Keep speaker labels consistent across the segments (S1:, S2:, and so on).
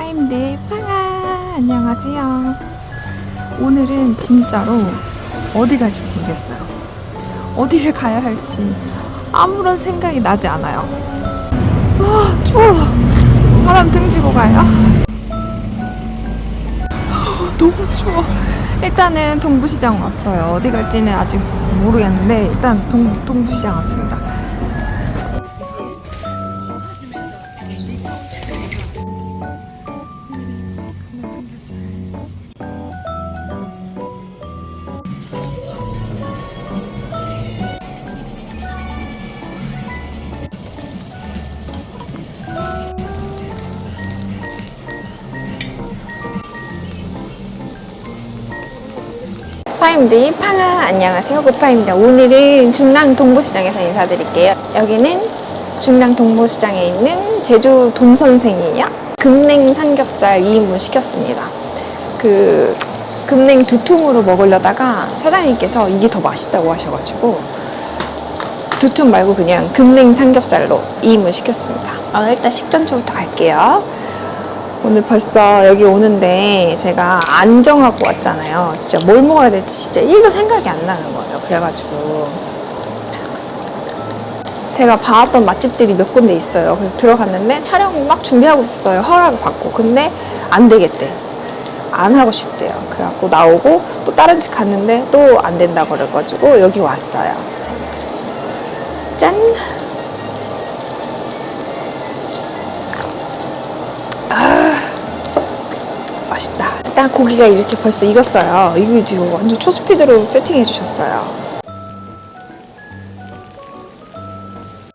S1: 파임들 팡아 안녕하세요. 오늘은 진짜로 어디 갈지 모르겠어요. 어디를 가야 할지 아무런 생각이 나지 않아요. 아 추워. 바람 등지고 가요. 아, 너무 추워. 일단은 동부시장 왔어요. 어디 갈지는 아직 모르겠는데 일단 동, 동부시장 왔습니다. 파임디 팡아 안녕하세요. 고파입니다. 오늘은 중랑 동부시장에서 인사드릴게요. 여기는 중랑 동부시장에 있는 제주 동선생이요. 금냉 삼겹살 2인분 시켰습니다. 그 금냉 두 통으로 먹으려다가 사장님께서 이게 더 맛있다고 하셔가지고 두통 말고 그냥 금냉 삼겹살로 2인분 시켰습니다. 아, 일단 식전초부터 갈게요 오늘 벌써 여기 오는데 제가 안 정하고 왔잖아요. 진짜 뭘 먹어야 될지 진짜 1도 생각이 안 나는 거예요. 그래가지고 제가 봐왔던 맛집들이 몇 군데 있어요. 그래서 들어갔는데 촬영 막 준비하고 있었어요. 허락을 받고. 근데 안 되겠대. 안 하고 싶대요. 그래갖고 나오고 또 다른 집 갔는데 또 안 된다고 그래가지고 여기 왔어요. 짠! 일단 고기가 이렇게 벌써 익었어요. 이거 지금 완전 초스피드로 세팅해 주셨어요.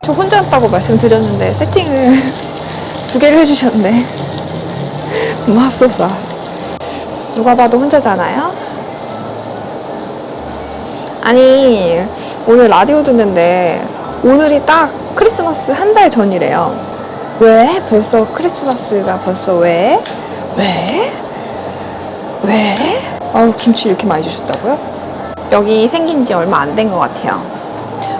S1: 저 혼자 왔다고 말씀드렸는데 세팅을 두 개를 해주셨네. 맙소사. 누가 봐도 혼자잖아요? 아니, 오늘 라디오 듣는데 오늘이 딱 크리스마스 한 달 전이래요. 왜? 벌써 크리스마스가 벌써 왜? 왜? 왜? 아우 김치 이렇게 많이 주셨다고요? 여기 생긴 지 얼마 안 된 것 같아요.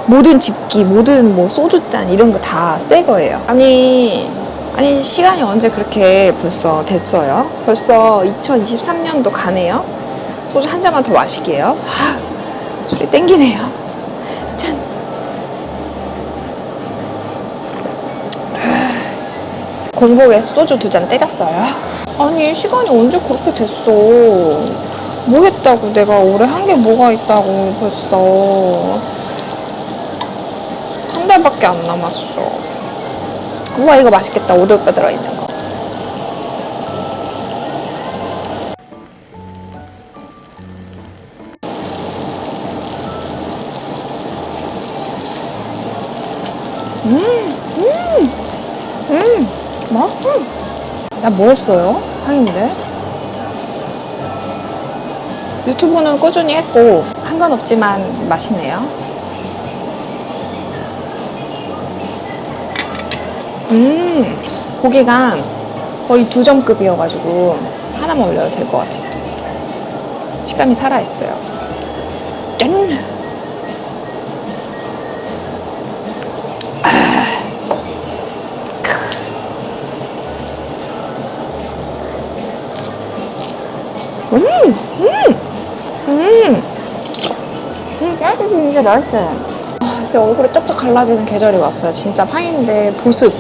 S1: 모든 집기, 모든 뭐 소주잔 이런 거 다 새 거예요. 아니, 아니 시간이 언제 그렇게 벌써 됐어요? 벌써 2023년도 가네요. 소주 한 잔만 더 마실게요. 하, 술이 땡기네요. 짠. 공복에 소주 두 잔 때렸어요. 아니 시간이 언제 그렇게 됐어? 뭐 했다고 내가 올해 한게 뭐가 있다고 벌써 한 달밖에 안 남았어. 우와 이거 맛있겠다 오돌뼈 들어있는 거. 나 뭐 했어요? 하인데? 유튜브는 꾸준히 했고 상관없지만 맛있네요. 음, 고기가 거의 두 점급이어가지고 하나만 올려도 될 것 같아요. 식감이 살아있어요. 짠! 음, 음, 음, 음, 깨끗이 진짜 맛있어요. 아, 진짜 얼굴에 쩍쩍 갈라지는 계절이 왔어요. 진짜 파인데 보습.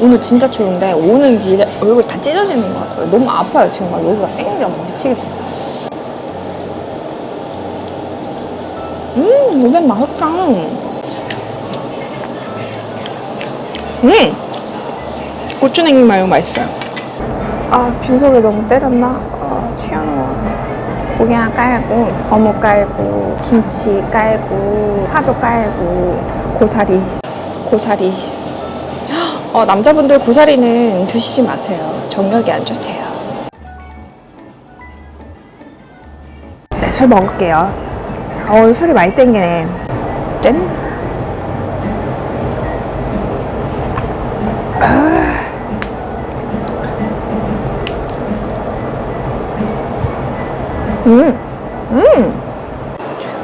S1: 오늘 진짜 추운데 오는 길에 얼굴 다 찢어지는 것 같아요. 너무 아파요. 지금 막 여기가 땡겨. 막 미치겠어. 음, 오뎅 맛있다. 음, 고추냉이 마요 맛있어요. 아, 빈속에 너무 때렸나? 아. 고기 하나 깔고, 어묵 깔고, 김치 깔고, 파도 깔고, 고사리, 고사리. 어, 남자분들 고사리는 드시지 마세요. 정력이 안 좋대요. 네, 술 먹을게요. 어, 술이 많이 땡기네. 짠. 음, 음,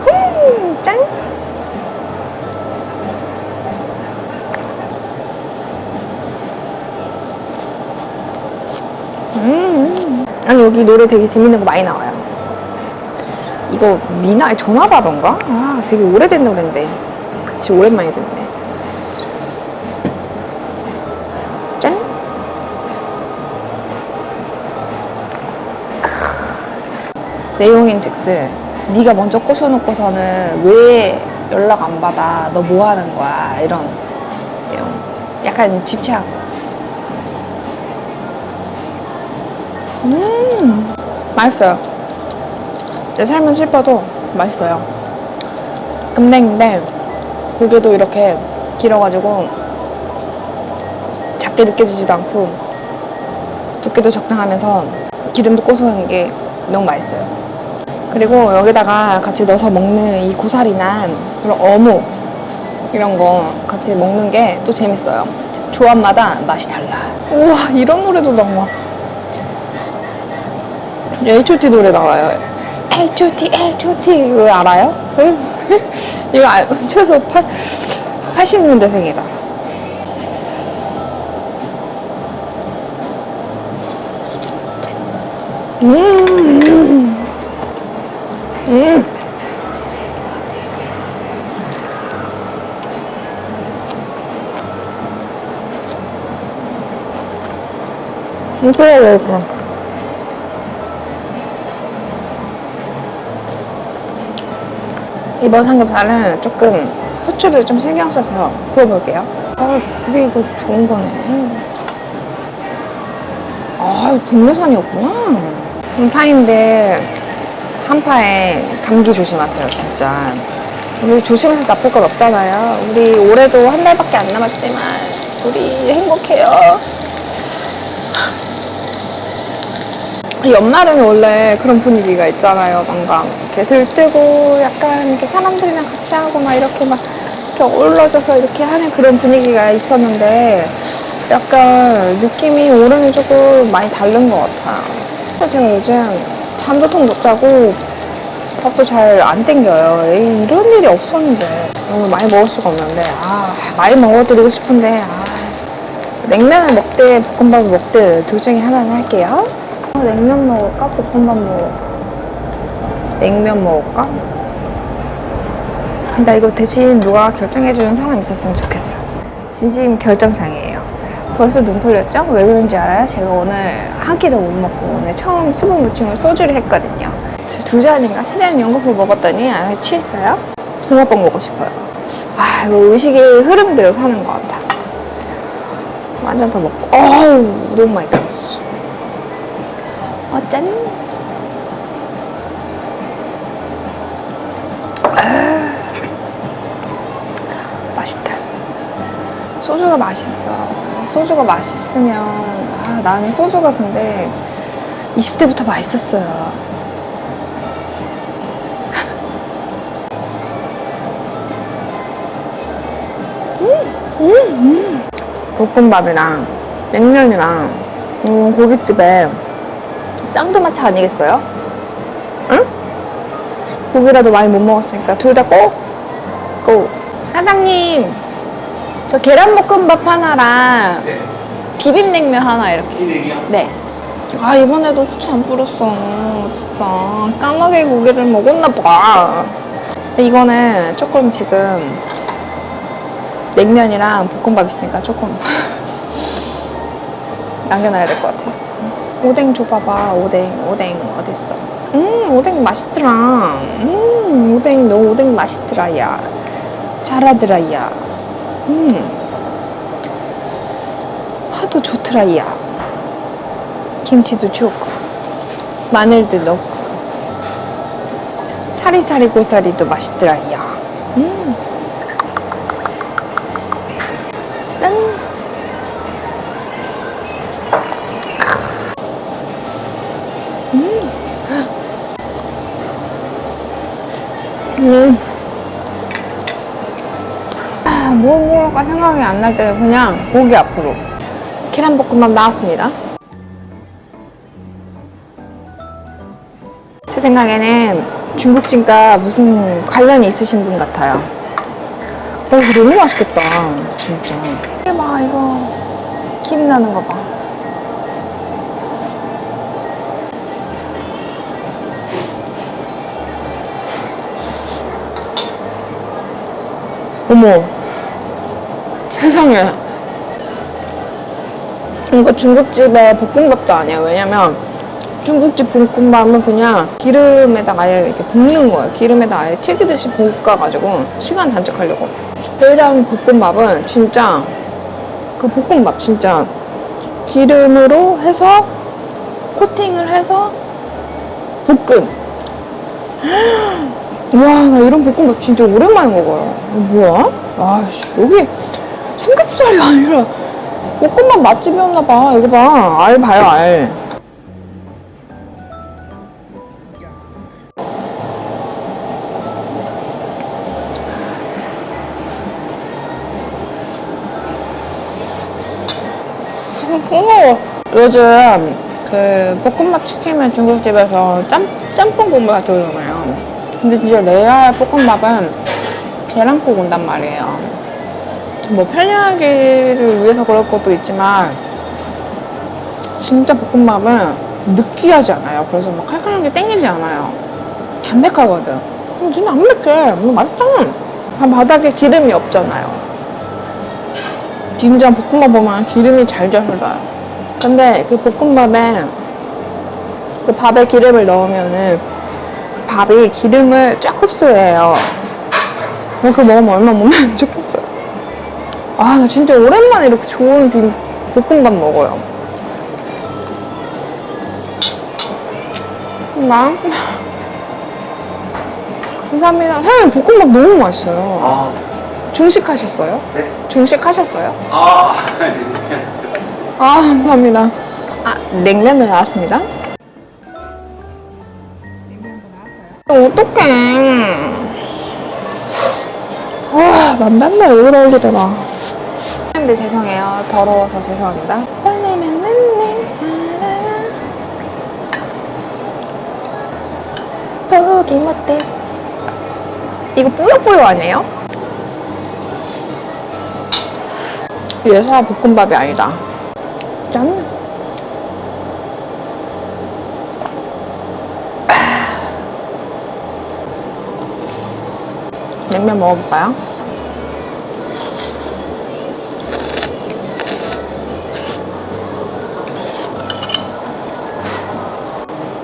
S1: 후, 짠. 음. 아니 여기 노래 되게 재밌는 거 많이 나와요. 이거 미나의 전화받던가? 아 되게 오래된 노래인데 지금 오랜만에 듣네. 내용인즉슨 네가 먼저 꼬셔놓고서는 왜 연락 안 받아? 너 뭐 하는 거야? 이런 내용. 약간 집착. 음, 맛있어요. 내 삶은 슬퍼도 맛있어요. 금냉인데 고기도 이렇게 길어가지고 작게 느껴지지도 않고 두께도 적당하면서 기름도 고소한 게 너무 맛있어요. 그리고 여기다가 같이 넣어서 먹는 이 고사리나 이런 어묵 이런 거 같이 먹는 게 또 재밌어요. 조합마다 맛이 달라. 우와 이런 노래도 나와. H.O.T 노래 나와요. H.O.T H.O.T 이거 알아요? 이거 알, 최소 8, 80년대생이다. 음. 이거야 이거. 이번 삼겹살은 조금 후추를 좀 신경 써서 구워볼게요. 아, 그게 이거 좋은 거네. 아, 국내산이었구나. 음, 파인데 한 파에 감기 조심하세요, 진짜. 우리 조심해서 나쁠 건 없잖아요. 우리 올해도 한 달밖에 안 남았지만 우리 행복해요. 연말에는 원래 그런 분위기가 있잖아요. 뭔가 이렇게 들뜨고 약간 이렇게 사람들이랑 같이 하고 막 이렇게 막 이렇게 어우러져서 이렇게 하는 그런 분위기가 있었는데 약간 느낌이 올해는 조금 많이 다른 것 같아요. 제가 요즘 잠도 통 못 자고 밥도 잘 안 땡겨요. 에이, 이런 일이 없었는데 너무 많이 먹을 수가 없는데 아 많이 먹어드리고 싶은데 아 냉면을 먹되 볶음밥을 먹되 둘 중에 하나는 할게요. 아, 냉면 먹을까? 볶음밥 먹을까? 냉면 먹을까? 나 이거 대신 누가 결정해주는 사람 있었으면 좋겠어. 진심 결정장애예요. 벌써 눈 풀렸죠? 왜 그런지 알아요? 제가 오늘 한 끼도 못 먹고 오늘 처음 수분 보충을 소주를 했거든요. 저두 잔인가 세 잔 연거푸 먹었더니 아, 취했어요. 붕어빵 먹고 싶어요. 아, 이거 의식의 흐름대로 사는 것 같아. 완전 더 먹고. 어우, 너무 많이 먹었어. 어, 짠. 아, 맛있다. 소주가 맛있어. 소주가 맛있으면, 아, 나는 소주가 근데 20대부터 맛있었어요. 볶음밥이랑 냉면이랑 음, 고깃집에 쌍두마차 아니겠어요? 응? 고기라도 많이 못 먹었으니까 둘 다 꼭! 꼭! 사장님! 저 계란볶음밥 하나랑
S2: 네.
S1: 비빔냉면 하나 이렇게. 네. 아 이번에도 후추 안 뿌렸어 진짜 까마귀 고기를 먹었나 봐 근데 이거는 조금 지금 냉면이랑 볶음밥 있으니까 조금 남겨놔야 될 것 같아 오뎅 줘봐봐 오뎅. 오뎅 어딨어? 음 오뎅 맛있더라. 음 오뎅 너 오뎅 맛있더라 야. 잘하더라 야 음. 파도 좋더라 야. 김치도 좋고 마늘도 넣고. 사리사리 고사리도 맛있더라 야 음. 아, 뭐 먹을까 생각이 안 날 때는 그냥 고기 앞으로 계란볶음밥 나왔습니다 제 생각에는 중국집과 무슨 관련이 있으신 분 같아요. 어, 이거 너무 맛있겠다. 진짜. 이봐, 이거. 김 나는 거 봐. 어머. 세상에. 이거 중국집의 볶음밥도 아니에요. 왜냐면 중국집 볶음밥은 그냥 기름에다가 아예 이렇게 볶는 거예요. 기름에다 아예 튀기듯이 볶아가지고 시간 단축하려고. 이랑 볶음밥은 진짜 그 볶음밥 진짜 기름으로 해서 코팅을 해서 볶음. 와, 나 이런 볶음밥 진짜 오랜만에 먹어요. 뭐야? 아씨, 여기 삼겹살이 아니라 볶음밥 맛집이었나 봐. 이거 봐. 알 봐요, 알. 어머, 요즘 그 볶음밥 시키면 중국집에서 짬, 짬뽕 국물 같은 거. 근데 진짜 레알 볶음밥은 계란국 온단 말이에요. 뭐 편리하기를 위해서 그럴 것도 있지만 진짜 볶음밥은 느끼하지 않아요. 그래서 막 칼칼한 게 땡기지 않아요. 담백하거든. 음, 진짜 담백해. 음, 맛있다. 한 바닥에 기름이 없잖아요. 진짜 볶음밥 보면 기름이 잘잘 흘러요. 근데 그 볶음밥에 그 밥에 기름을 넣으면은 그 밥이 기름을 쫙 흡수해요. 뭐 그거 먹으면 얼마나 몸에 안 좋겠어요. 아, 나 진짜 오랜만에 이렇게 좋은 비- 볶음밥 먹어요. 나 감사합니다. 사장님 볶음밥 너무 맛있어요.
S2: 아,
S1: 중식 하셨어요?
S2: 네?
S1: 중식 하셨어요?
S2: 아,
S1: 아, 감사합니다. 아, 냉면도 나왔습니다. 어떡해. 와, 난 맨날 이걸 올리더라. 근데 죄송해요. 더러워서 죄송합니다. 뻔하면 난내 사랑. 포기 못해. 이거 뿌요뿌요 아니에요? 예사 볶음밥이 아니다. 짠. 냉면 먹어볼까요?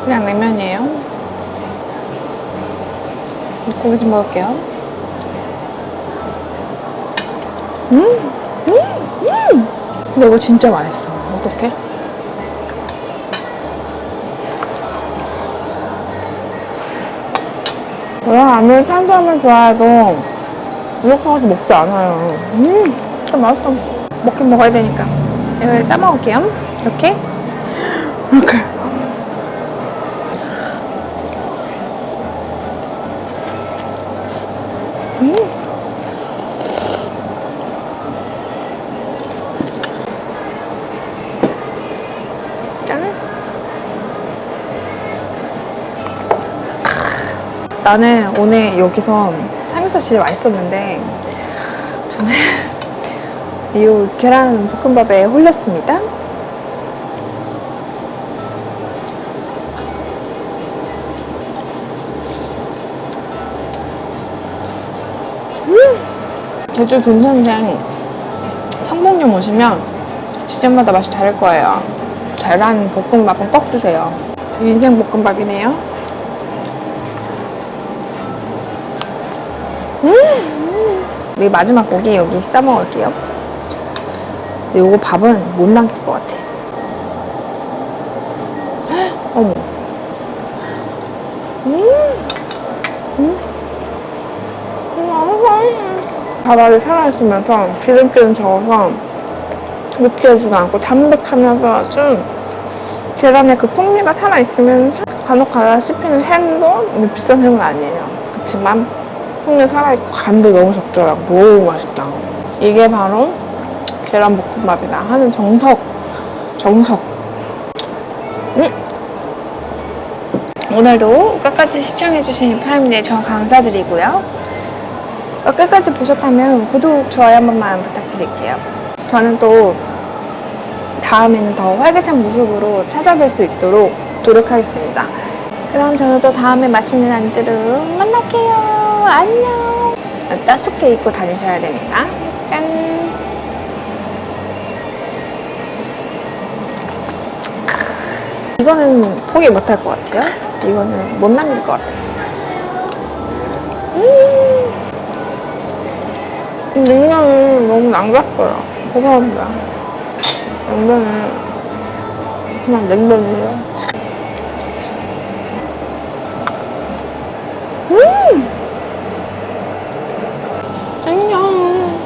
S1: 그냥 냉면이에요. 고기 좀 먹을게요. 음, 음, 음. 근데 이거 진짜 맛있어. 어떡해? 아무리 탄수화물 좋아해도 이렇게 가서 먹지 않아요. 음, 진짜 맛있다. 먹긴 먹어야 되니까. 이거 싸먹을게요. 이렇게. 이렇게. 나는 오늘 여기서 삼겹살 진짜 맛있었는데 저는 이 계란 볶음밥에 홀렸습니다. 음! 제주 돈선생 상봉님 오시면 지점마다 맛이 다를 거예요. 계란 볶음밥은 꼭 드세요. 제 인생 볶음밥이네요. 우리 마지막 고기 여기 싸 먹을게요. 근데 요거 밥은 못 남길 것 같아. 헉, 어머. 음. 음. 음. 밥알이 살아있으면서 기름기는 적어서 느끼하지도 않고 담백하면서 좀 계란에 그 풍미가 살아있으면서 간혹 가다 씹히는 햄도 비싼 햄은 아니에요. 그렇지만 풍미 살아있고 간도 너무 적절하고 너무 맛있다. 이게 바로 계란 볶음밥이다 하는 정석. 정석. 음. 오늘도 끝까지 시청해주신 파임네 저 감사드리고요. 어, 끝까지 보셨다면 구독, 좋아요 한 번만 부탁드릴게요. 저는 또 다음에는 더 활기찬 모습으로 찾아뵐 수 있도록 노력하겠습니다. 그럼 저는 또 다음에 맛있는 안주로 만날게요. 안녕. 따숩게 입고 다니셔야 됩니다. 짠! 이거는 포기 못할 것 같아요. 이거는 못 남길 것 같아요. 음, 냉면이 너무 남겼어요. 죄송합니다. 냉면은 그냥 냉면이에요.